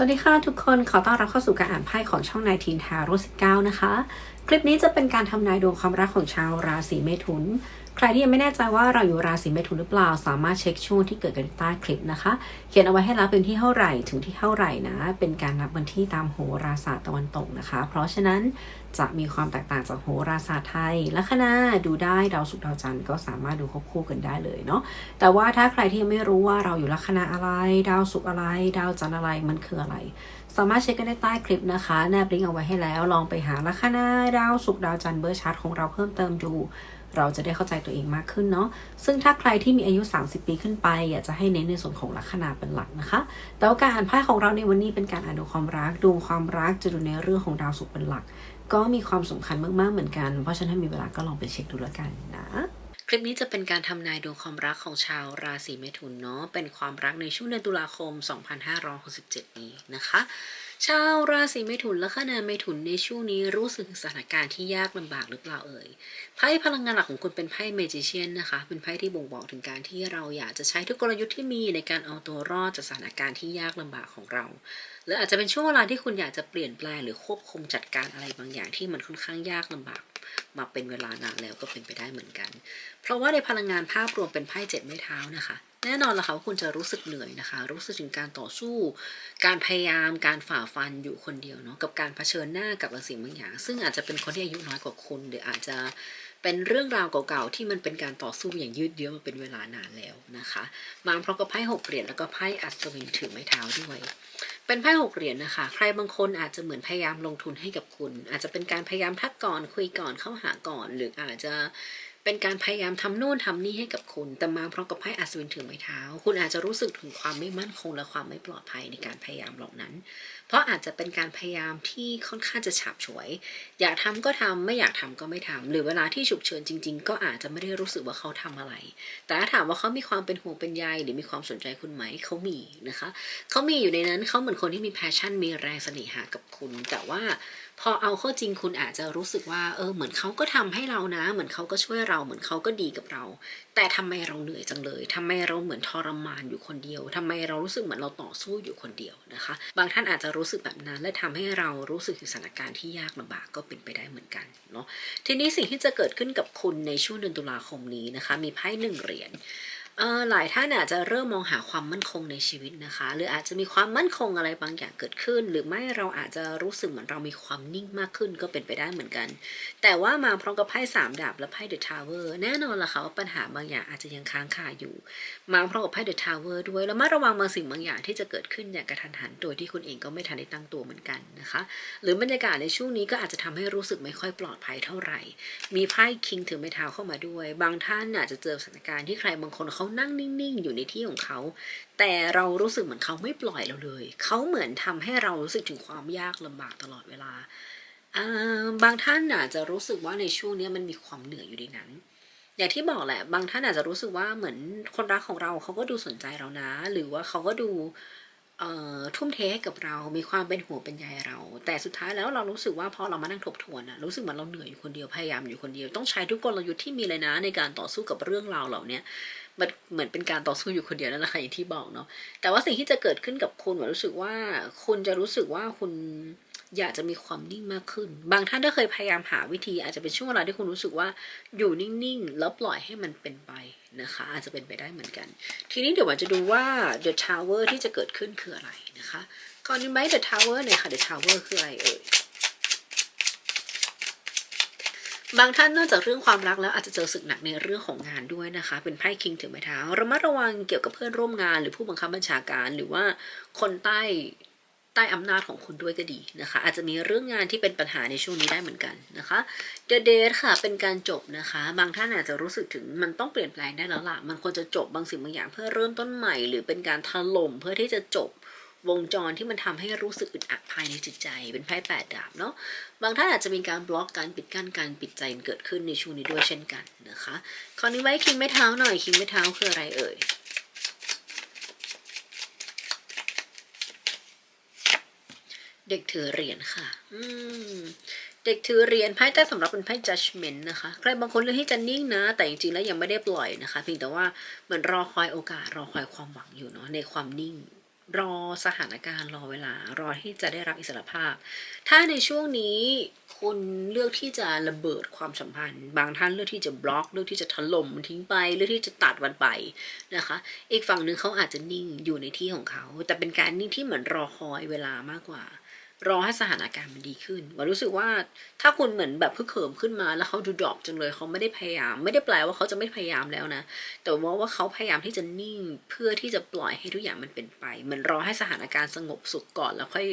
สวัสดีค่ะทุกคนขอต้อนรับเข้าสู่การอ่านไพ่ของช่องนายทีนทาโร่19 นะคะ คลิปนี้จะเป็นการทำนายดวงความรักของชาวราศีเมถุน ใครที่ยังไม่แน่ใจว่าเราอยู่ราศีเมถุนหรือเปล่า สามารถเช็คช่วงที่เกิดกันใต้คลิปนะคะ เขียนเอาไว้ให้รับเป็นที่เท่าไหร่ถึงที่เท่าไหร่นะ เป็นการนับวันที่ตามโหราศาสตร์ตะวันตกนะคะ เพราะฉะนั้นจะมีความแตกต่างจากโหราศาสตร์ไทย ลัคนาดูได้ดาวศุกร์ดาวจันทร์ก็สามารถดูควบคู่กันได้เลยเนาะ แต่ว่าถ้าใครที่ยังไม่รู้ว่าเราอยู่ลัคนาอะไร ดาวศุกร์อะไร ดาวจันทร์อะไร มันคืออะไร สามารถเช็คกันได้ใต้คลิปนะคะ แนบลิงก์เอาไว้ให้แล้ว ลองไปหาลัคนาดาวศุกร์ดาวจันทร์เบอร์ชาร์ตของเราเพิ่มเติมดู เราจะได้เข้าใจตัวเองมากขึ้นเนาะซึ่งถ้าใครที่มีอายุ 30 ปีขึ้นไปอยากจะให้เน้นในส่วนของลัคนาเป็นหลักนะคะ แต่ว่าการอ่านไพ่ของเราในวันนี้เป็นการอ่านดวงความรักดวงความรักจะดูในเรื่องของดาวศุกร์เป็นหลัก ก็มีความสำคัญมากๆเหมือนกัน เพราะฉะนั้นถ้ามีเวลาก็ลองไปเช็คดูแล้วกันนะคลิปนี้จะเป็นการทำนายดวงความรักของชาวราศีเมถุนเนาะ เป็นความรักในช่วงเดือนตุลาคม 2567 นี้นะคะ ชาวราศีเมถุนและขนาเมถุนในช่วงนี้รู้สึกสถานการณ์ที่ยากลำบากหรือเปล่าเอ่ยไพ่พลังงานหลักของคุณเป็นไพ่เมจิเชียนนะคะ เป็นไพ่ที่บ่งบอกถึงการที่เราอยากจะใช้ทุกกลยุทธ์ที่มีในการเอาตัวรอดจากสถานการณ์ที่ยากลำบากของเราหรืออาจจะเป็นช่วงเวลาที่คุณอยากจะเปลี่ยนแปลงหรือควบคุมจัดการอะไรบางอย่างที่มันค่อนข้างยากลำบากมาเป็นเวลานานแล้วก็เป็นไปได้เหมือนกัน เพราะว่าในพลังงานภาพรวมเป็นไพ่เจ็ดไม้เท้านะคะ แน่นอนละค่ะว่าคุณจะรู้สึกเหนื่อยนะคะ รู้สึกถึงการต่อสู้ การพยายามการฝ่าฟันอยู่คนเดียวเนาะกับการเผชิญหน้ากับบางสิ่งบางอย่าง ซึ่งอาจจะเป็นคนที่อายุน้อยกว่าคุณหรืออาจจะเป็นเรื่องราวเก่าๆที่มันเป็นการต่อสู้อย่างยืดเยื้อมาเป็นเวลานานแล้วนะคะมาพร้อมกับไพ่หกเหรียญแล้วก็ไพ่อัศวินถือไม้เท้าด้วย เป็นไพ่หกเหรียญนะคะ ใครบางคนอาจจะเหมือนพยายามลงทุนให้กับคุณ อาจจะเป็นการพยายามทักก่อนคุยก่อนเข้าหาก่อน หรืออาจจะ เป็นการพยายามทำโน่นทำนี่ให้กับคุณ แต่มาพร้อมกับไพ่อัศวินถือไม้เท้า คุณอาจจะรู้สึกถึงความไม่มั่นคงและความไม่ปลอดภัยในการพยายามเหล่านั้น เพราะอาจจะเป็นการพยายามที่ค่อนข้างจะฉาบฉวย อยากทำก็ทำไม่อยากทำก็ไม่ทำหรือเวลาที่ฉุกเฉินจริง ๆ ก็อาจจะไม่ได้รู้สึกว่าเขาทำอะไร แต่ถ้าถามว่าเขามีความเป็นห่วงเป็นใยหรือมีความสนใจคุณไหมเขามีนะคะเขามีอยู่ในนั้นเขาเหมือนคนที่มีแพชชั่นมีแรงเสน่หากับคุณ แต่ว่า พอเอาเข้าจริงคุณอาจจะรู้สึกว่า เออ เหมือนเขาก็ทำให้เรานะ เหมือนเขาก็ช่วยเรา เหมือนเขาก็ดีกับเรา แต่ทำไมเราเหนื่อยจังเลยทำไมเราเหมือนทรมานอยู่คนเดียวทำไมเรารู้สึกเหมือนเราต่อสู้อยู่คนเดียวนะคะ บางท่านอาจจะรู้สึกแบบนั้น และทำให้เรารู้สึกถึงสถานการณ์ที่ยากลำบากก็เป็นไปได้เหมือนกันเนาะ ทีนี้สิ่งที่จะเกิดขึ้นกับคุณในช่วงเดือนตุลาคมนี้นะคะ มีไพ่หนึ่งเหรียญ หลายท่านอาจจะเริ่มมองหาความมั่นคงในชีวิตนะคะ หรืออาจจะมีความมั่นคงอะไรบางอย่างเกิดขึ้น หรือไม่เราอาจจะรู้สึกเหมือนเรามีความนิ่งมากขึ้นก็เป็นไปได้เหมือนกัน แต่ว่ามาพร้อมกับไพ่สามดาบและไพ่เดอะทาวเวอร์แน่นอนละค่ะว่าปัญหาบางอย่างอาจจะยังค้างคาอยู่ มาพร้อมกับไพ่เดอะทาวเวอร์ด้วยแล้วมาระวังบางสิ่งบางอย่างที่จะเกิดขึ้นอย่างกระทันหัน โดยที่คุณเองก็ไม่ทันได้ตั้งตัวเหมือนกันนะคะ หรือบรรยากาศในช่วงนี้ก็อาจจะทำให้รู้สึกไม่ค่อยปลอดภัยเท่าไหร่ มีไพ่คิงถือไม้เท้าเข้ามาด้วย บางท่านอาจจะเจอสถานการณ์ที่ใครบางคนเขานั่งนิ่งๆ อยู่ในที่ของเขา แต่เรารู้สึกเหมือนเขาไม่ปล่อยเราเลย เขาเหมือนทำให้เรารู้สึกถึงความยากลำบากตลอดเวลา บางท่านอาจจะรู้สึกว่าในช่วงนี้มันมีความเหนื่อยอยู่ในนั้น อย่างที่บอกแหละ บางท่านอาจจะรู้สึกว่าเหมือนคนรักของเราเขาก็ดูสนใจเรานะ หรือว่าเขาก็ดูทุ่มเทให้กับเรา มีความเป็นห่วงเป็นใยเรา แต่สุดท้ายแล้วเรารู้สึกว่าพอเรามานั่งทบทวนอะรู้สึกเหมือนเราเหนื่อยอยู่คนเดียว พยายามอยู่คนเดียว ต้องใช้ทุกกลยุทธ์ที่มีเลยนะในการต่อสู้กับเรื่องราวเหล่านี้ มันเหมือนเป็นการต่อสู้อยู่คนเดียวนั่นแหละค่ะอย่างที่บอกเนาะแต่ว่าสิ่งที่จะเกิดขึ้นกับคุณเหมือนรู้สึกว่าคุณจะรู้สึกว่าคุณอยากจะมีความนิ่งมากขึ้น บางท่านถ้าเคยพยายามหาวิธี อาจจะเป็นช่วงเวลาที่คุณรู้สึกว่าอยู่นิ่งๆแล้วปล่อยให้มันเป็นไปนะคะ อาจจะเป็นไปได้เหมือนกัน ทีนี้เดี๋ยววันจะดูว่า The Tower ที่จะเกิดขึ้นคืออะไรนะคะก่อนนี้ไหม The Tower เนี่ยค่ะ The Tower คืออะไรเอ่ย บางท่านนอกจากเรื่องความรักแล้วอาจจะเจอศึกหนักในเรื่องของงานด้วยนะคะ เป็นไพ่คิงถือไม้เท้าระมัดระวังเกี่ยวกับเพื่อนร่วมงาน หรือผู้บังคับบัญชาการ หรือว่าคนใต้ใต้อำนาจของคุณด้วยก็ดีนะคะ อาจจะมีเรื่องงานที่เป็นปัญหาในช่วงนี้ได้เหมือนกันนะคะ The Date ค่ะเป็นการจบนะคะ บางท่านอาจจะรู้สึกถึงมันต้องเปลี่ยนแปลงได้แล้วล่ะมันควรจะจบบางสิ่งบางอย่างเพื่อเริ่มต้นใหม่ หรือเป็นการถล่มเพื่อที่จะจบ วงจรที่มันทำให้รู้สึกอึดอัดภายในจิตใจ เป็นไพ่แปดดาบเนาะบางท่านอาจจะมีการบล็อกการปิดกั้นการปิดใจเกิดขึ้นในช่วงนี้ด้วยเช่นกันนะคะคราวนี้ไว้คิงไม่เท้าหน่อยคิงไม่เท้าคืออะไรเอ่ยเด็กถือเหรียญค่ะ อืม เด็กถือเหรียญไพ่ใต้สำหรับเป็นไพ่ judgment นะคะ ใครบางคนเลือกที่จะนิ่งนะ แต่จริงๆแล้วยังไม่ได้ปล่อยนะคะ เพียงแต่ว่าเหมือนรอคอยโอกาส รอคอยความหวังอยู่เนาะในความนิ่ง รอสถานการณ์รอเวลารอที่จะได้รับอิสรภาพ ถ้าในช่วงนี้คุณเลือกที่จะระเบิดความสัมพันธ์ บางท่านเลือกที่จะบล็อก เลือกที่จะถล่มทิ้งไป เลือกที่จะตัดวันไปนะคะ อีกฝั่งหนึ่งเขาอาจจะนิ่งอยู่ในที่ของเขา แต่เป็นการนิ่งที่เหมือนรอคอยเวลามากกว่า รอให้สถานการณ์มันดีขึ้นว่ารู้สึกว่าถ้าคุณเหมือนแบบเพิ่งเขิมขึ้นมาแล้วเขาดูดรอปจังเลยเขาไม่ได้พยายาม ไม่ได้แปลว่าเขาจะไม่พยายามแล้วนะ แต่ว่าว่าเขาพยายามที่จะนิ่งเพื่อที่จะปล่อยให้ทุกอย่างมันเป็นไปเหมือนรอให้สถานการณ์สงบสุขก่อนแล้วค่อย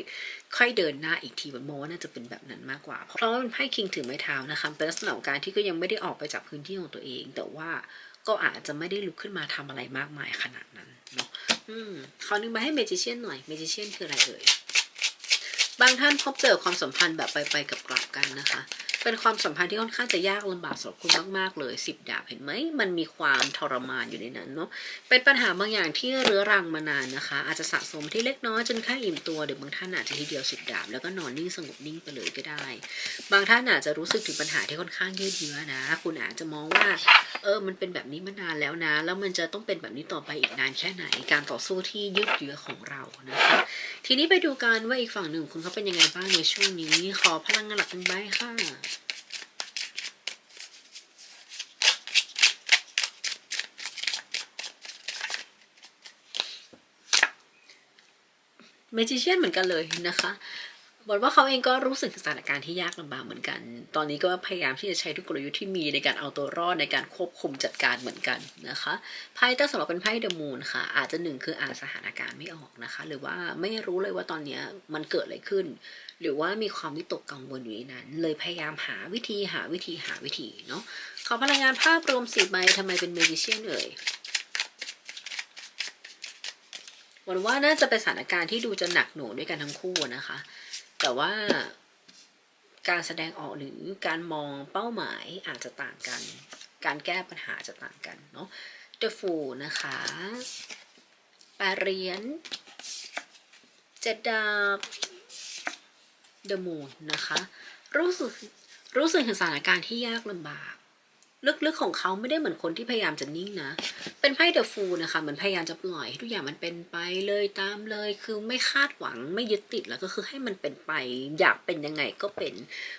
ค่อยเดินหน้าอีกทีมันมองว่าน่าจะเป็นแบบนั้นมากกว่า เพราะว่ามันไพ่คิงถือไม้เท้านะคะเป็นลักษณะของการที่ก็ยังไม่ได้ออกไปจากพื้นที่ของตัวเอง แต่ว่าก็อาจจะไม่ได้ลุกขึ้นมาทำอะไรมากมายขนาดนั้นเนาะอืมขอนึงมาให้เมจิเชียนหน่อยเมจิเชียนคืออะไรเอ่ย บางท่านพบเจอความสัมพันธ์แบบไปไปกับกลับกันนะคะ เป็นความสัมพันธ์ที่ค่อนข้างจะยากลำบากสำหรับคุณมากๆเลยสิบดาบเห็นไหมมันมีความทรมานอยู่ในนั้นเนาะเป็นปัญหาบางอย่างที่เรื้อรังมานานนะคะ อาจจะสะสมที่เล็กน้อยจนค่าอิ่มตัวหรือบางท่านอาจจะทีเดียวสิบดาบแล้วก็นอนนิ่งสงบนิ่งไปเลยก็ได้ บางท่านอาจจะรู้สึกถึงปัญหาที่ค่อนข้างยืดเยื้อนะ คุณอาจจะมองว่า เออมันเป็นแบบนี้มานานแล้วนะ แล้วมันจะต้องเป็นแบบนี้ต่อไปอีกนานแค่ไหนการต่อสู้ที่ยืดเยื้อของเรานะคะทีนี้ไปดูกันว่าอีกฝั่งหนึ่งคุณเขาเป็นยังไงบ้างในช่วงนี้ขอพลังงานหลักเป็นใบค่ะ เมจิเชียนเหมือนกันเลยนะคะบอกว่าเขาเองก็รู้สึกสถานการณ์ที่ยากลำบากเหมือนกัน ตอนนี้ก็พยายามที่จะใช้ทุกกลยุทธ์ที่มีในการเอาตัวรอดในการควบคุมจัดการเหมือนกันนะคะไพ่ตั้งสำหรับเป็นไพ่เดอะมูนค่ะ อาจจะหนึ่งคืออ่านสถานการณ์ไม่ออกนะคะ หรือว่าไม่รู้เลยว่าตอนนี้มันเกิดอะไรขึ้น หรือว่ามีความวิตกกังวลอยู่ในนั้น เลยพยายามหาวิธีหาวิธีหาวิธีเนาะขอพลังงานภาพรวมสีใบทำไมเป็นเมจิเชียนเอ่ย ห วังว่าน่าจะเป็นสถานการณ์ที่ดูจะหนักหน่วงด้วยกันทั้งคู่นะคะ แต่ว่าการแสดงออกหรือการมองเป้าหมายอาจจะต่างกัน การแก้ปัญหาจะต่างกันเนาะ The Fool นะคะแปดเหรียญเจ็ดดาบ The Moon นะคะ รู้สึกรู้สึกถึงสถานการณ์ที่ยากลำบาก ลึกๆของเขาไม่ได้เหมือนคนที่พยายามจะนิ่งนะ เป็นไพ่เดอะฟูนะคะเหมือนพยายามจะปล่อยให้ทุกอย่างมันเป็นไปเลยตามเลย คือไม่คาดหวังไม่ยึดติดแล้วก็คือให้มันเป็นไป อยากเป็นยังไงก็เป็น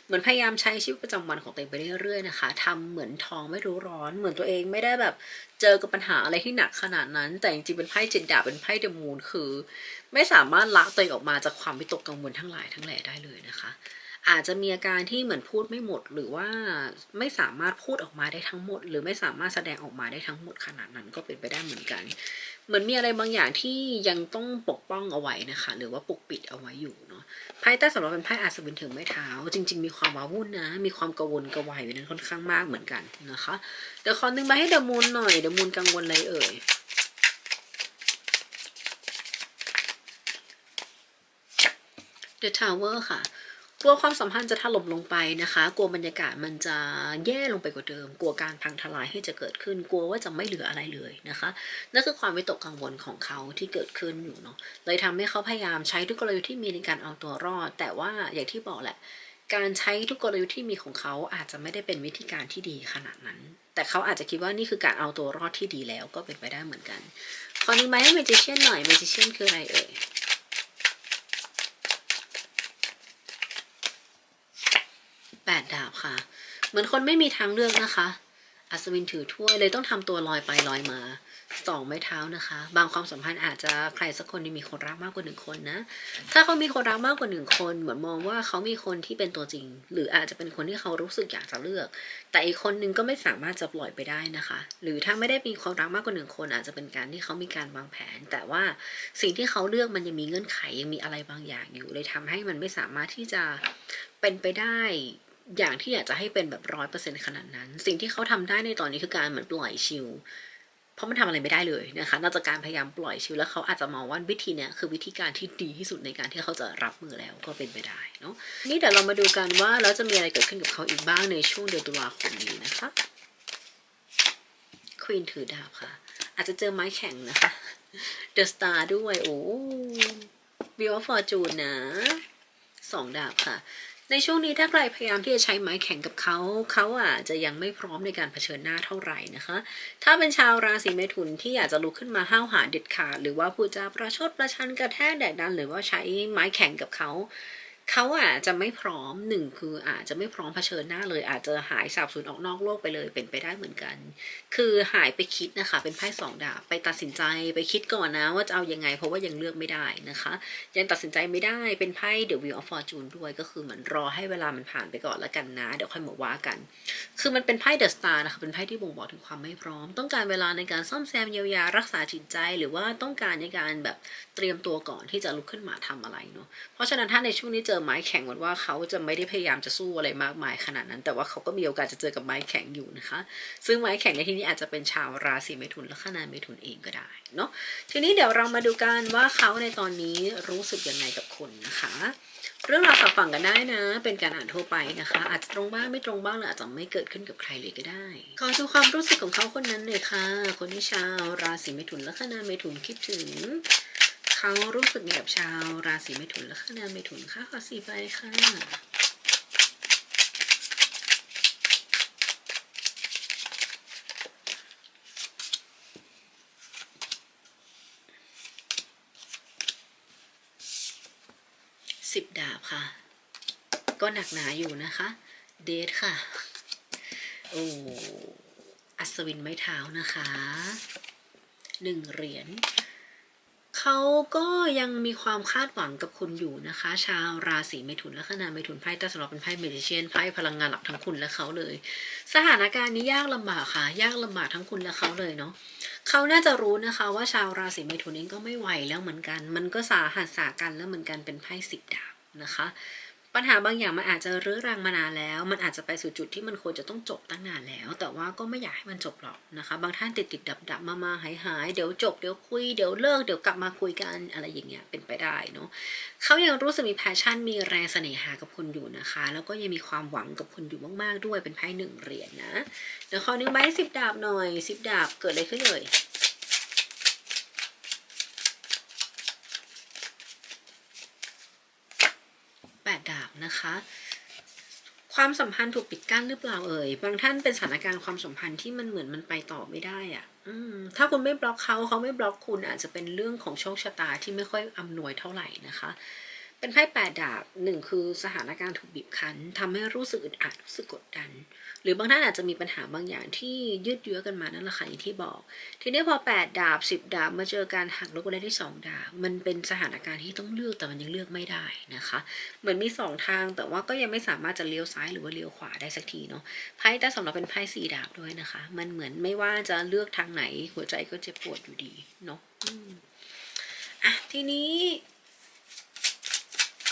เหมือนพยายามใช้ชีวิตประจำวันของตัวเองไปเรื่อยๆนะคะทำเหมือนทองไม่รู้ร้อน เหมือนตัวเองไม่ได้แบบเจอกับปัญหาอะไรที่หนักขนาดนั้น แต่จริงๆเป็นไพ่เจ็ดดาบเป็นไพ่เดอะมูนคือ ไม่สามารถละตัวเองออกมาจากความวิตกกังวลทั้งหลายทั้งแหล่ได้เลยนะคะ อาจจะมีอาการที่เหมือนพูดไม่หมด หรือว่าไม่สามารถพูดออกมาได้ทั้งหมด หรือไม่สามารถแสดงออกมาได้ทั้งหมดขนาดนั้นก็เป็นไปได้เหมือนกัน เหมือนมีอะไรบางอย่างที่ยังต้องปกป้องเอาไว้นะคะ หรือว่าปกปิดเอาไว้อยู่เนาะไพ่ใต้สำหรับเป็นไพ่อาสวินถึงไม้เท้า จริง ๆ มีความว้าวุ่นนะ มีความกังวลกระวายอยู่นั้นค่อนข้างมากเหมือนกันนะคะเดี๋ยวขอนึงมาให้เดมูนหน่อยเดมูนกังวลอะไรเอ่ย The Tower ค่ะ กลัวความสัมพันธ์จะถล่มลงไปนะคะ กลัวบรรยากาศมันจะแย่ลงไปกว่าเดิม กลัวการพังทลายที่จะเกิดขึ้น กลัวว่าจะไม่เหลืออะไรเลยนะคะ นั่นคือความวิตกกังวลของเขาที่เกิดขึ้นอยู่เนาะ เลยทำให้เขาพยายามใช้ทุกกลยุทธ์ที่มีในการเอาตัวรอด แต่ว่าอย่างที่บอกแหละ การใช้ทุกกลยุทธ์ที่มีของเขาอาจจะไม่ได้เป็นวิธีการที่ดีขนาดนั้น แต่เขาอาจจะคิดว่านี่คือการเอาตัวรอดที่ดีแล้วก็เป็นไปได้เหมือนกันขอนึงไหมให้เมจิเชียนหน่อย เมจิเชียนคืออะไรเอ่ย แปดดาบค่ะ เหมือนคนไม่มีทางเลือกนะคะ อัศวินถือถ้วยเลยต้องทำตัวลอยไปลอยมาสองไม้เท้านะคะ บางความสัมพันธ์อาจจะใครสักคนที่มีคนรักมากกว่าหนึ่งคนนะ ถ้าเขามีคนรักมากกว่าหนึ่งคน เหมือนมองว่าเขามีคนที่เป็นตัวจริง หรืออาจจะเป็นคนที่เขารู้สึกอยากจะเลือก แต่อีกคนนึงก็ไม่สามารถจะปล่อยไปได้นะคะ หรือถ้าไม่ได้มีความรักมากกว่าหนึ่งคน อาจจะเป็นการที่เขามีการวางแผน แต่ว่าสิ่งที่เขาเลือกมันยังมีเงื่อนไขยังมีอะไรบางอย่างอยู่เลยทำให้มันไม่สามารถที่จะเป็นไปได้ อย่างที่อยากจะให้เป็นแบบร้อยเปอร์เซ็นขนาดนั้น สิ่งที่เขาทำได้ในตอนนี้คือการเหมือนปล่อยชิลเพราะมันทำอะไรไม่ได้เลยนะคะนอกจากการพยายามปล่อยชิลแล้วเขาอาจจะมองว่าวิธีเนี้ยคือวิธีการที่ดีที่สุดในการที่เขาจะรับมือแล้วก็เป็นไปได้เนาะนี่เดี๋ยวเรามาดูกันว่าแล้วจะมีอะไรเกิดขึ้นกับเขาอีกบ้างในช่วงเดือนตุลาคมนี้นะคะควีนถือดาบค่ะ อาจจะเจอไม้แข็งนะคะเดอะสตาร์ด้วย โอ้วิวฟอร์จูนนะสองดาบค่ะ ในช่วงนี้ถ้าใครพยายามที่จะใช้ไม้แข็งกับเขาเขาอาจจะยังไม่พร้อมในการเผชิญหน้าเท่าไหร่นะคะ ถ้าเป็นชาวราศีเมถุนที่อยากจะลุกขึ้นมาห้าวหาเด็ดขาดหรือว่าพูดจาประชดประชันกระแทกแดกดันหรือว่าใช้ไม้แข็งกับเขา เขาอาจจะไม่พร้อมหนึ่งคืออาจจะไม่พร้อมเผชิญหน้าเลย อาจจะหายสาบสูญออกนอกโลกไปเลยเป็นไปได้เหมือนกัน คือหายไปคิดนะคะ เป็นไพ่สองดาบไปตัดสินใจไปคิดก่อนนะว่าจะเอายังไง เพราะว่ายังเลือกไม่ได้นะคะ ยังตัดสินใจไม่ได้เป็นไพ่ The Wheel of Fortune ด้วยก็คือเหมือนรอให้เวลามันผ่านไปก่อนแล้วกันนะ เดี๋ยวค่อยมาว่ากัน คือมันเป็นไพ่ The Star นะคะเป็นไพ่ที่บ่งบอกถึงความไม่พร้อม ต้องการเวลาในการซ่อมแซมเยียวยารักษาจิตใจ หรือว่าต้องการในการแบบเตรียมตัวก่อนที่จะลุกขึ้นมาทำอะไรเนาะเพราะฉะนั้นถ้าในช่วงนี้เจอไม้แข็งเหมือนว่าเขาจะไม่ได้พยายามจะสู้อะไรมากมายขนาดนั้น แต่ว่าเขาก็มีโอกาสจะเจอกับไม้แข็งอยู่นะคะ ซึ่งไม้แข็งในที่นี้อาจจะเป็นชาวราศีเมถุนและขนาเมถุนเองก็ได้เนาะทีนี้เดี๋ยวเรามาดูกันว่าเขาในตอนนี้รู้สึกยังไงกับคนนะคะเรื่องราวสับฝั่งกันได้นะ เป็นการอ่านทั่วไปนะคะ อาจจะตรงบ้างไม่ตรงบ้างหรืออาจจะไม่เกิดขึ้นกับใครเลยก็ได้ ขอดูความรู้สึกของเขาคนนั้นเลยค่ะ คนที่ชาวราศีเมถุนและขนาเมถุนคิดถึง เขารู้สึกไงกับชาวราศีเมถุนและขนาเมถุนค่ะขอสี่ใบค่ะสิบดาบค่ะ ก็หนักหนาอยู่นะคะ เดทค่ะ โอ้อัศวินไม้เท้านะคะหนึ่งเหรียญ เขาก็ยังมีความคาดหวังกับคุณอยู่นะคะ ชาวราศีเมถุนและขนาเมถุนไพ่แต่สำหรับเป็นไพ่เมดิเชียนไพ่พลังงานหลักทั้งคุณและเขาเลย สถานการณ์นี้ยากลำบากค่ะ ยากลำบากทั้งคุณและเขาเลยเนาะเขาน่าจะรู้นะคะว่าชาวราศีเมถุนเองก็ไม่ไหวแล้วเหมือนกัน มันก็สาหัสสากันแล้วเหมือนกันเป็นไพ่สิบดาบนะคะ ปัญหาบางอย่างมันอาจจะรื้อรังมานานแล้ว มันอาจจะไปสู่จุดที่มันควรจะต้องจบตั้งนานแล้ว แต่ว่าก็ไม่อยากให้มันจบหรอกนะคะ บางท่านติดติดดับดับมามาหายหายเดี๋ยวจบเดี๋ยวคุยเดี๋ยวเลิกเดี๋ยวกลับมาคุยกันอะไรอย่างเงี้ยเป็นไปได้เนาะเขายังรู้สึกมีแพชชั่นมีแรงเสน่หากับคุณอยู่นะคะ แล้วก็ยังมีความหวังกับคุณอยู่มาก ๆ ด้วยเป็นไพ่หนึ่งเหรียญนะเดี๋ยวขอนึ่งใบสิบดาบหน่อยสิบดาบเกิดอะไรขึ้นเลย ดาบนะคะ ความสัมพันธ์ถูกปิดกั้นหรือเปล่าเอ่ยบางท่านเป็นสถานการณ์ความสัมพันธ์ที่มันเหมือนมันไปต่อไม่ได้อะ่ะถ้าคุณไม่บล็อกเขาเขาไม่บล็อกคุณอาจจะเป็นเรื่องของโชคชะตาที่ไม่ค่อยอำนวยเท่าไหร่นะคะ เป็นไพ่แปดดาบหนึ่งคือสถานการณ์ถูกบีบคั้นทำให้รู้สึกอึดอัดรู้สึกกดดัน หรือบางท่านอาจจะมีปัญหาบางอย่างที่ยืดเยื้อกันมานั่นแหละค่ะอย่างที่บอก ทีนี้พอแปดดาบสิบดาบมาเจอการหักลบกันได้ที่สองดาบมันเป็นสถานการณ์ที่ต้องเลือกแต่มันยังเลือกไม่ได้นะคะ เหมือนมีสองทางแต่ว่าก็ยังไม่สามารถจะเลี้ยวซ้ายหรือว่าเลี้ยวขวาได้สักทีเนาะไพ่แต่สำหรับเป็นไพ่สี่ดาบด้วยนะคะ มันเหมือนไม่ว่าจะเลือกทางไหนหัวใจก็เจ็บปวดอยู่ดีเนาะอะทีนี้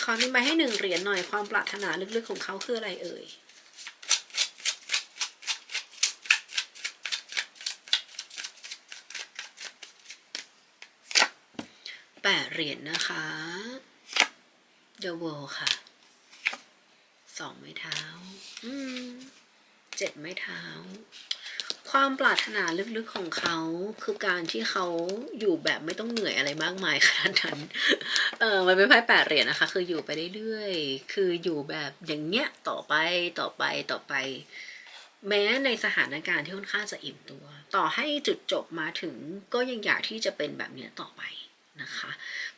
ขอมีมาให้หนึ่งเหรียญหน่อยความปรารถนาลึกๆของเขาคืออะไรเอ่ยแปดเหรียญนะคะ The World ค่ะ สองไม้เท้า อืม เจ็ดไม้เท้า ความปรารถนาลึกๆของเขาคือการที่เขาอยู่แบบไม่ต้องเหนื่อยอะไรมากมายขนาดนั้น เออมันเป็นไพ่แปดเหรียญนะคะ คืออยู่ไปเรื่อยๆ คืออยู่แบบอย่างเงี้ยต่อไปต่อไปต่อไป แม้ในสถานการณ์ที่ค่อนข้างจะอิ่มตัว ต่อให้จุดจบมาถึงก็ยังอยากที่จะเป็นแบบเนี้ยต่อไปนะคะ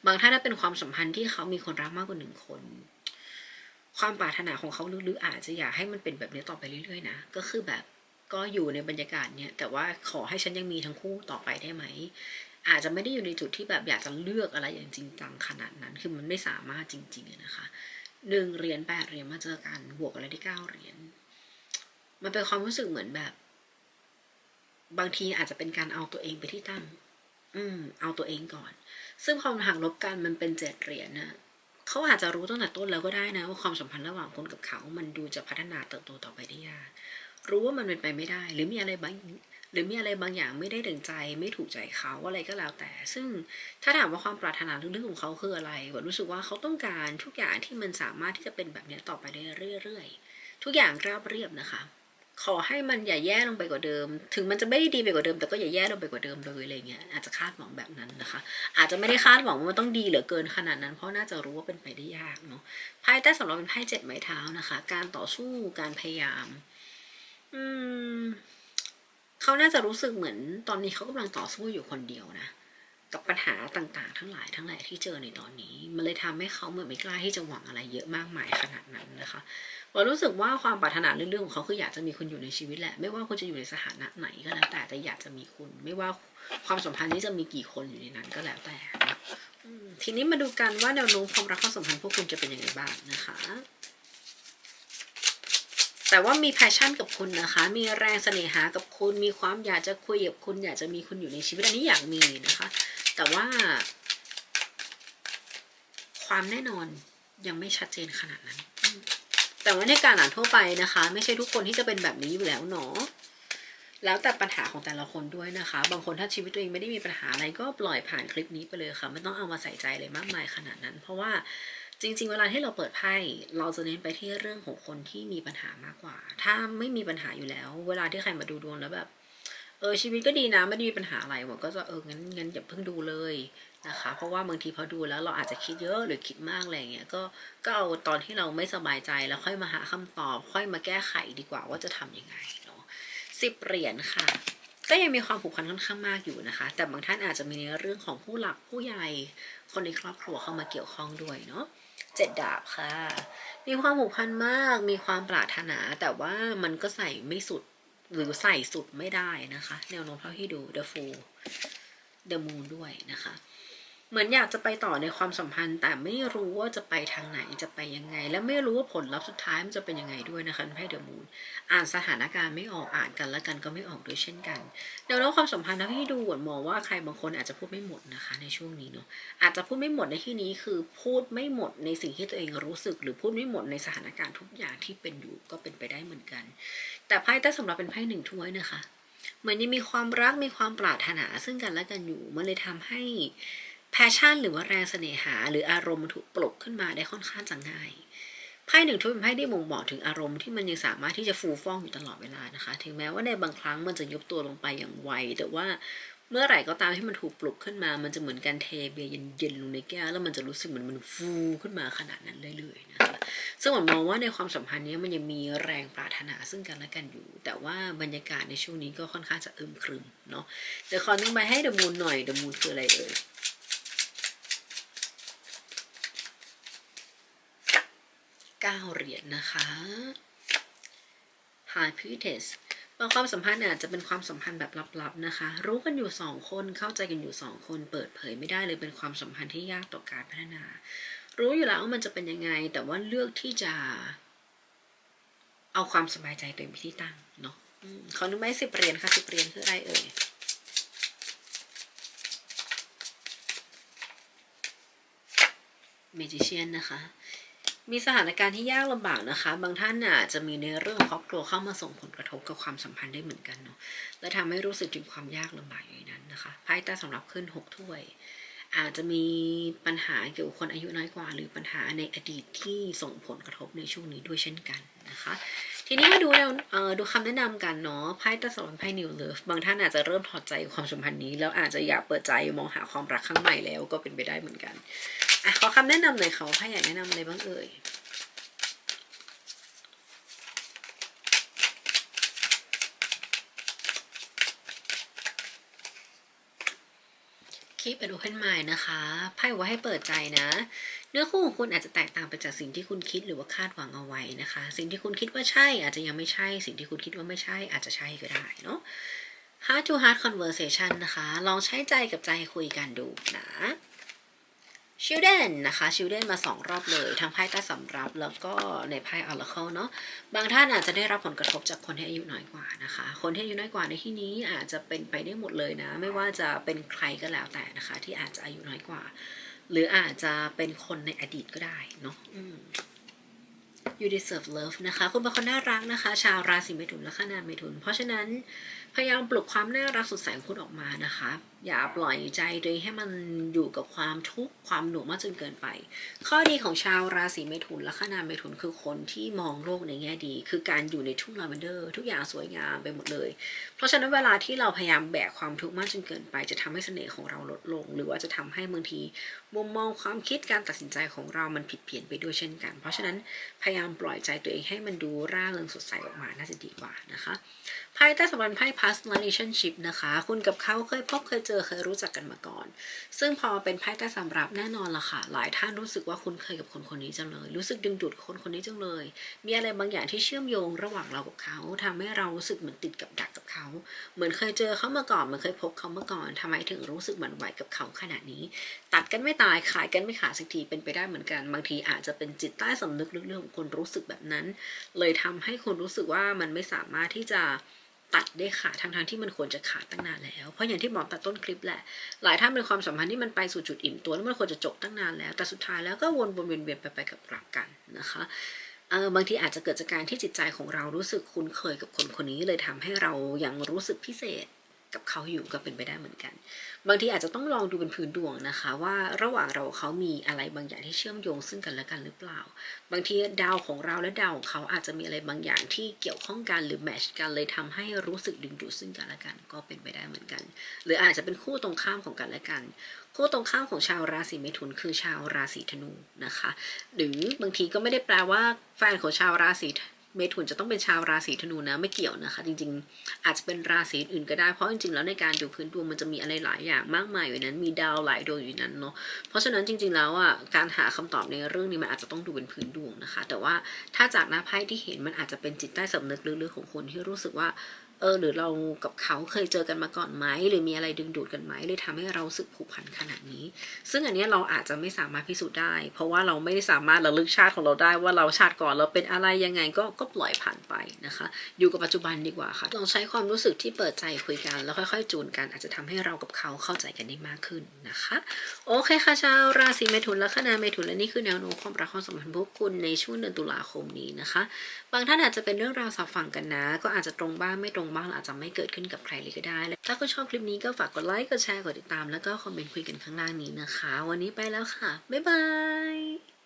บางท่านถ้าเป็นความสัมพันธ์ที่เขามีคนรักมากกว่าหนึ่งคนความปรารถนาของเขาลึกๆอาจจะอยากให้มันเป็นแบบนี้ต่อไปเรื่อยๆนะ ก็คือแบบ ก็อยู่ในบรรยากาศเนี้ยแต่ว่าขอให้ฉันยังมีทั้งคู่ต่อไปได้ไหม อาจจะไม่ได้อยู่ในจุดที่แบบอยากจะเลือกอะไรอย่างจริงจังขนาดนั้น คือมันไม่สามารถจริงๆนะคะหนึ่งเหรียญแปดเหรียญมาเจอกันบวกอะไรได้เก้าเหรียญมันเป็นความรู้สึกเหมือนแบบ บางทีอาจจะเป็นการเอาตัวเองไปที่ตั้ง อืม เอาตัวเองก่อน ซึ่งความหักลบกันมันเป็นเจ็ดเหรียญนะเขาอาจจะรู้ตั้งแต่ต้นแล้วก็ได้นะ ว่าความสัมพันธ์ระหว่างคุณกับเขา มันดูจะพัฒนาเติบโตต่อไปได้ยาก รู้ว่ามันเป็นไปไม่ได้ หรือมีอะไรบางหรือมีอะไรบางอย่างไม่ได้ดังใจ ไม่ถูกใจเขาอะไรก็แล้วแต่ ซึ่งถ้าถามว่าความปรารถนาลึกๆของเขาคืออะไรวัรู้สึกว่าเขาต้องการทุกอย่างที่มันสามารถที่จะเป็นแบบนี้ต่อไปได้เรื่อยๆ ทุกอย่างราบเรียบนะคะ ขอให้มันอย่าแย่ลงไปกว่าเดิม ถึงมันจะไม่ด้ดีไปกว่าเดิม แต่ก็อย่าแย่ลงไปกว่าเดิมเลยอะไรเงี้ยอาจจะคาดหวังแบบนั้นนะคะ อาจจะไม่ได้คาดหวังว่ามันต้องดีเหลือเกินขนาดนั้น เพราะน่าจะรู้ว่าเป็นไปได้ยากเนาะไพ่ใต้สำหรับเป็นไพ่เจ็ดไม้เท้านะคะ การต่อสู้การพยายาม อืม เขาน่าจะรู้สึกเหมือนตอนนี้เขากำลังต่อสู้อยู่คนเดียวนะ กับปัญหาต่างๆ ทั้งหลายทั้งหลายที่เจอในตอนนี้ มันเลยทำให้เขาเหมือนไม่กล้าที่จะหวังอะไรเยอะมากมายขนาดนั้นนะคะเรารู้สึกว่าความปรารถนาเรื่องๆของเขาคืออยากจะมีคุณอยู่ในชีวิตแหละ ไม่ว่าคุณจะอยู่ในสถานะไหนก็แล้วแต่แต่อยากจะมีคุณ ไม่ว่าความสัมพันธ์นี้จะมีกี่คนอยู่ในนั้นก็แล้วแต่ทีนี้มาดูกันว่าแนวโน้มความรักความสัมพันธ์พวกคุณจะเป็นยังไงบ้างนะคะ แต่ว่ามีแพชชั่นกับคุณนะคะ มีแรงเสน่หากับคุณ มีความอยากจะคุยกับคุณ อยากจะมีคุณอยู่ในชีวิตอันนี้อยากมีนะคะ แต่ว่า ความแน่นอนยังไม่ชัดเจนขนาดนั้น แต่ว่าในการอ่านทั่วไปนะคะ ไม่ใช่ทุกคนที่จะเป็นแบบนี้อยู่แล้วเนาะ แล้วแต่ปัญหาของแต่ละคนด้วยนะคะ บางคนถ้าชีวิตตัวเองไม่ได้มีปัญหาอะไรก็ปล่อยผ่านคลิปนี้ไปเลยค่ะ ไม่ต้องเอามาใส่ใจเลยมากมายขนาดนั้น เพราะว่า จริง ๆ เวลาที่เราเปิดไพ่เราจะเน้นไปที่เรื่องของคนที่มีปัญหามากกว่า ถ้าไม่มีปัญหาอยู่แล้ว เวลาที่ใครมาดูดวงแล้วแบบ เออชีวิตก็ดีนะไม่ได้มีปัญหาอะไรหมก็จะเอองั้นงั้นอย่าเพิ่งดูเลยนะคะ เพราะว่าบางทีพอดูแล้วเราอาจจะคิดเยอะหรือคิดมากอะไรเงี้ยก็ก็เอาตอนที่เราไม่สบายใจแล้วค่อยมาหาคำตอบ ค่อยมาแก้ไขดีกว่าว่าจะทำยังไงเนาะสิบเหรียญค่ะก็ยังมีความผูกพันค่อนข้างมากอยู่นะคะ แต่บางท่านอาจจะมีในเรื่องของผู้หลักผู้ใหญ่คนในครอบครัวเข้ามาเกี่ยวข้องด้วยเนาะ เจ็ดดาบค่ะ มีความผูกพันมาก มีความปรารถนา แต่ว่ามันก็ใส่ไม่สุด หรือใส่สุดไม่ได้นะคะ แนวโน้มเท่าที่ดู The Fool The Moon ด้วยนะคะ เหมือนอยากจะไปต่อในความสัมพันธ์ แต่ไม่รู้ว่าจะไปทางไหนจะไปยังไง และไม่รู้ว่าผลลัพธ์สุดท้ายมันจะเป็นยังไงด้วยนะคะไพ่เดอะมูนอ่านสถานการณ์ไม่ออกอ่านกันและกันก็ไม่ออกด้วยเช่นกันแนวโน้มความสัมพันธ์นะที่ดูหมือนมองว่าใครบางคนอาจจะพูดไม่หมดนะคะ ในช่วงนี้เนาะอาจจะพูดไม่หมดในที่นี้คือพูดไม่หมดในสิ่งที่ตัวเองรู้สึก หรือพูดไม่หมดในสถานการณ์ทุกอย่างที่เป็นอยู่ก็เป็นไปได้เหมือนกัน แต่ไพ่ใต้สำหรับเป็นไพ่หนึ่งถ้วยนะคะเหมือนยังมีความรักมีความปรารถนาซึ่งกันและกันอยู่มันเลยทำให้ แพชชั่นหรือว่าแรงเสน่หา หรืออารมณ์มันถูกปลุกขึ้นมาได้ค่อนข้างจะง่ายไพ่หนึ่งถ้วยเป็นไพ่ที่บ่งบอกถึงอารมณ์ที่มันยังสามารถที่จะฟูฟ่องอยู่ตลอดเวลานะคะ ถึงแม้ว่าในบางครั้งมันจะยุบตัวลงไปอย่างไว แต่ว่าเมื่อไหร่ก็ตามที่มันถูกปลุกขึ้นมา มันจะเหมือนการเทเบียร์เย็นๆลงในแก้วแล้วมันจะรู้สึกเหมือนมันฟูขึ้นมาขนาดนั้นเรื่อยๆนะคะ ซึ่งผมมองว่าในความสัมพันธ์นี้มันยังมีแรงปรารถนาซึ่งกันและกันอยู่ แต่ว่าบรรยากาศในช่วงนี้ก็ค่อนข้างจะอึมครึมเนาะเดี๋ยวขอนึงไปให้เดมูนหน่อยเดมูนคืออะไรเอ่ย เก้าเหรียญนะคะ High Priestess บางความสัมพันธ์อาจจะเป็นความสัมพันธ์แบบลับๆนะคะ รู้กันอยู่สองคนเข้าใจกันอยู่สองคนเปิดเผยไม่ได้เลยเป็นความสัมพันธ์ที่ยากต่อการพัฒนา รู้อยู่แล้วว่ามันจะเป็นยังไง แต่ว่าเลือกที่จะ เอาความสบายใจตัวเองไปที่ตั้งเนาะอืมขอนึกไหมสิบเหรียญค่ะสิบเหรียญคืออะไรเอ่ยเมจิเชียนนะคะ มีสถานการณ์ที่ยากลำบากนะคะ บางท่านอาจจะมีในเรื่องครอบครัวเข้ามาส่งผลกระทบกับความสัมพันธ์ได้เหมือนกันเนาะและทำให้รู้สึกถึงความยากลำบากอยู่นนั้นนะคะไพ่ใต้สำหรับขึ้นหกถ้วย อาจจะมีปัญหาเกี่ยวกับคนอายุน้อยกว่า หรือปัญหาในอดีตที่ส่งผลกระทบในช่วงนี้ด้วยเช่นกันนะคะ ทีนี้มาดูแนวเอ่อดูคำแนะนำกันเนาะไพ่ต้สำหรับไพ่นิวเลิฟบางท่านอาจจะเริ่มถอดใจความสัมพันธ์นี้ แล้วอาจจะอยากเปิดใจมองหาความรักครั้งใหม่แล้วก็เป็นไปได้เหมือนกันอะขอคำแนะนำหน่อยเขาไพ่อยากแนะนำอะไรบ้างเอ่ย Keep an open mind นะคะไพ่ว่าให้เปิดใจนะ นื้อคู่ของคุณอาจจะแตกต่างไปจากสิ่งที่คุณคิดหรือว่าคาดหวังเอาไว้นะคะ สิ่งที่คุณคิดว่าใช่ อาจจะยังไม่ใช่ สิ่งที่คุณคิดว่าไม่ใช่ อาจจะใช่ก็ได้เนาะ Heart to Heart Conversation นะคะ ลองใช้ใจกับใจคุยกันดูนะชิลเดนนะคะชิลเดนมาสองรอบเลยทั้งไพ่ใต้สำรับแล้วก็ในไพ่ Oracle เนาะบางท่านอาจจะได้รับผลกระทบจากคนที่อายุน้อยกว่านะคะ คนที่อายุน้อยกว่าในที่นี้อาจจะเป็นไปได้หมดเลยนะ ไม่ว่าจะเป็นใครก็แล้วแต่นะคะ ที่อาจจะอายุน้อยกว่า หรืออาจจะเป็นคนในอดีตก็ได้เนาะ You deserve love นะคะ คุณเป็นคนน่ารักนะคะ ชาวราศีเมถุนและขนาดเมถุน เพราะฉะนั้นพยายามปลุกความน่ารักสดใสของคุณออกมานะคะอย่าปล่อยใจตัวเองให้มันอยู่กับความทุกข์ความหน่มากจนเกินไป ข้อดีของชาวราศีเมถุนและขนาเมถุนคือคนที่มองโลกในแง่ดี คือการอยู่ในทุ่งลาเวนเดอร์ทุกอย่างสวยงามไปหมดเลย เพราะฉะนั้นเวลาที่เราพยายามแบกความทุกข์มากจนเกินไป จะทำให้เสน่ห์ของเราลดลง หรือว่าจะทำให้บางทีมุมมองความคิดการตัดสินใจของเรามันผิดเพี้ยนไปด้วยเช่นกัน เพราะฉะนั้นพยายามปล่อยใจตัวเองให้มันดูร่าเริงสดใสออกมาน่าจะดีกว่านะคะ ไพ่ใต้สำรับไพ่ past relationship นะคะ คุณกับเขาเคยพบเคยเจอเคยรู้จักกันมาก่อน ซึ่งพอเป็นไพ่ใต้สำรับแน่นอนละค่ะ หลายท่านรู้สึกว่าคุณเคยกับคนคนนี้จังเลย รู้สึกดึงดูดคนคนนี้จังเลย มีอะไรบางอย่างที่เชื่อมโยงระหว่างเรากับเขาทำให้เรารู้สึกเหมือนติดกับดักกับเขา เหมือนเคยเจอเขามาก่อนเหมือนเคยพบเขามาก่อนทำไมถึงรู้สึกหวั่นไหวกับเขาขนาดนี้ ตัดกันไม่ตายขายกันไม่ขาดสักทีเป็นไปได้เหมือนกัน บางทีอาจจะเป็นจิตใต้สำนึกลึกๆของคนรู้สึกแบบนั้น เลยทำให้คนรู้สึกว่ามันไม่สามารถที่จะ ตัดได้ขาดทั้งที่มันควรจะขาดตั้งนานแล้ว เพราะอย่างที่บอกตัดต้นคลิปแหละ หลายท่านเป็นความสัมพันธ์ที่มันไปสู่จุดอิ่มตัวแล้วมันควรจะจบตั้งนานแล้ว แต่สุดท้ายแล้วก็วนวนเวียนไปไปกับกลับกันนะคะเออบางทีอาจจะเกิดจากการที่จิตใจของเรารู้สึกคุ้นเคยกับคนคนนี้เลยทำให้เรายังรู้สึกพิเศษ กับเขาอยู่ก็เป็นไปได้เหมือนกัน บางทีอาจจะต้องลองดูเป็นพื้นดวงนะคะ ว่าระหว่างเราเขามีอะไรบางอย่างที่เชื่อมโยงซึ่งกันและกันหรือเปล่า บางทีดาวของเราและดาวของเขาอาจจะมีอะไรบางอย่างที่เกี่ยวข้องกันหรือแมชกันเลยทำให้รู้สึกดึงดูดซึ่งกันและกันก็เป็นไปได้เหมือนกัน หรืออาจจะเป็นคู่ตรงข้ามของกันและกันคู่ตรงข้ามของชาวราศีเมถุนคือชาวราศีธนูนะคะ หรือบางทีก็ไม่ได้แปลว่าแฟนของชาวราศี เมถุนจะต้องเป็นชาวราศีธนูนะไม่เกี่ยวนะคะ จริงๆ อาจจะเป็นราศีอื่นก็ได้เพราะจริงๆ แล้วในการดูพื้นดวงมันจะมีอะไรหลายอย่างมากมายอยู่นั้น มีดาวหลายดวงอยู่นั้นเนาะเพราะฉะนั้นจริง ๆแล้วอะการหาคำตอบในเรื่องนี้มันอาจจะต้องดูเป็นพื้นดวงนะคะ แต่ว่าถ้าจากหน้าไพ่ที่เห็นมันอาจจะเป็นจิตใต้สำนึกลึกๆของคนที่รู้สึกว่าเออหรือเรากับเขาเคยเจอกันมาก่อนไหมหรือมีอะไรดึงดูดกันไหมเลยทำให้เราสึกผูกพันขนาดนี้ ซึ่งอันนี้เราอาจจะไม่สามารถพิสูจน์ได้ เพราะว่าเราไม่ได้สามารถระลึกชาติของเราได้ว่าเราชาติก่อนเราเป็นอะไรยังไงก็ก็ปล่อยผ่านไปนะคะ อยู่กับปัจจุบันดีกว่าค่ะลองใช้ความรู้สึกที่เปิดใจคุยกันแล้วค่อยๆ จูนกันอาจจะทำให้เรากับเขาเข้าใจกันได้มากขึ้นนะคะโอเคค่ะชาวราศีเมถุนและคณาเมถุนและนี่คือแนวโน้มความรักความสัมพันธ์พวกคุณในช่วงเดือนตุลาคมนี้นะคะ บางท่านอาจจะเป็นเรื่องราวสับฝังกันนะ ก็อาจจะตรงบ้างไม่ตรงบ้างอาจจะไม่เกิดขึ้นกับใครเลยก็ได้และถ้าคุณชอบคลิปนี้ก็ฝากกดไลค์ กดแชร์ กดติดตาม แล้วก็คอมเมนต์คุยกันข้างล่างนี้นะคะ วันนี้ไปแล้วค่ะ บ๊ายบาย